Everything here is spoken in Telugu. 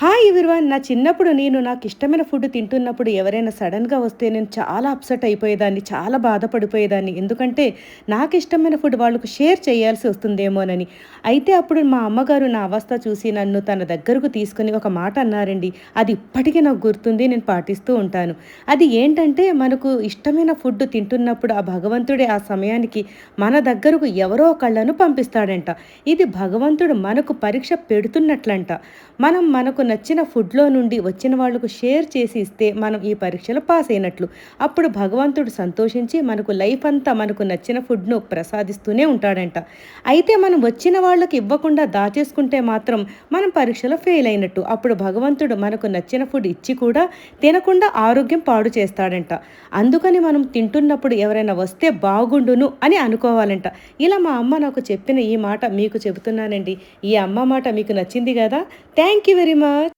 Hi everyone. నా చిన్నప్పుడు నేను నాకు ఇష్టమైన ఫుడ్ తింటున్నప్పుడు ఎవరైనా సడన్గా వస్తే నేను చాలా అప్సెట్ అయిపోయేదాన్ని చాలా బాధపడిపోయేదాన్ని. ఎందుకంటే నాకు ఇష్టమైన ఫుడ్ వాళ్ళకు షేర్ చేయాల్సి వస్తుందేమోనని. అయితే అప్పుడు మా అమ్మగారు నా అవస్థ చూసి నన్ను తన దగ్గరకు తీసుకుని ఒక మాట అన్నారండి. అది ఇప్పటికీ నాకు గుర్తుంది నేను పాటిస్తూ ఉంటాను. అది ఏంటంటే మనకు ఇష్టమైన ఫుడ్ తింటున్నప్పుడు ఆ భగవంతుడే ఆ సమయానికి మన దగ్గరకు ఎవరో ఒకళ్ళను పంపిస్తాడంట. ఇది భగవంతుడు మనకు పరీక్ష పెడుతున్నట్లంట. మనం మనకు నచ్చిన ఫుడ్లో నుండి వచ్చిన వాళ్ళకు షేర్ చేసి ఇస్తే మనం ఈ పరీక్షలు పాస్ అయినట్లు. అప్పుడు భగవంతుడు సంతోషించి మనకు లైఫ్ అంతా మనకు నచ్చిన ఫుడ్ను ప్రసాదిస్తూనే ఉంటాడంట. అయితే మనం వచ్చిన వాళ్ళకి ఇవ్వకుండా దాచేసుకుంటే మాత్రం మనం పరీక్షలో ఫెయిల్ అయినట్టు. అప్పుడు భగవంతుడు మనకు నచ్చిన ఫుడ్ ఇచ్చి కూడా తినకుండా ఆరోగ్యం పాడు చేస్తాడంట. అందుకని మనం తింటున్నప్పుడు ఎవరైనా వస్తే బాగుండును అని అనుకోవాలంట. ఇలా మా అమ్మ నాకు చెప్పిన ఈ మాట మీకు చెబుతున్నానండి. ఈ అమ్మ మాట మీకు నచ్చింది కదా? Thank you very much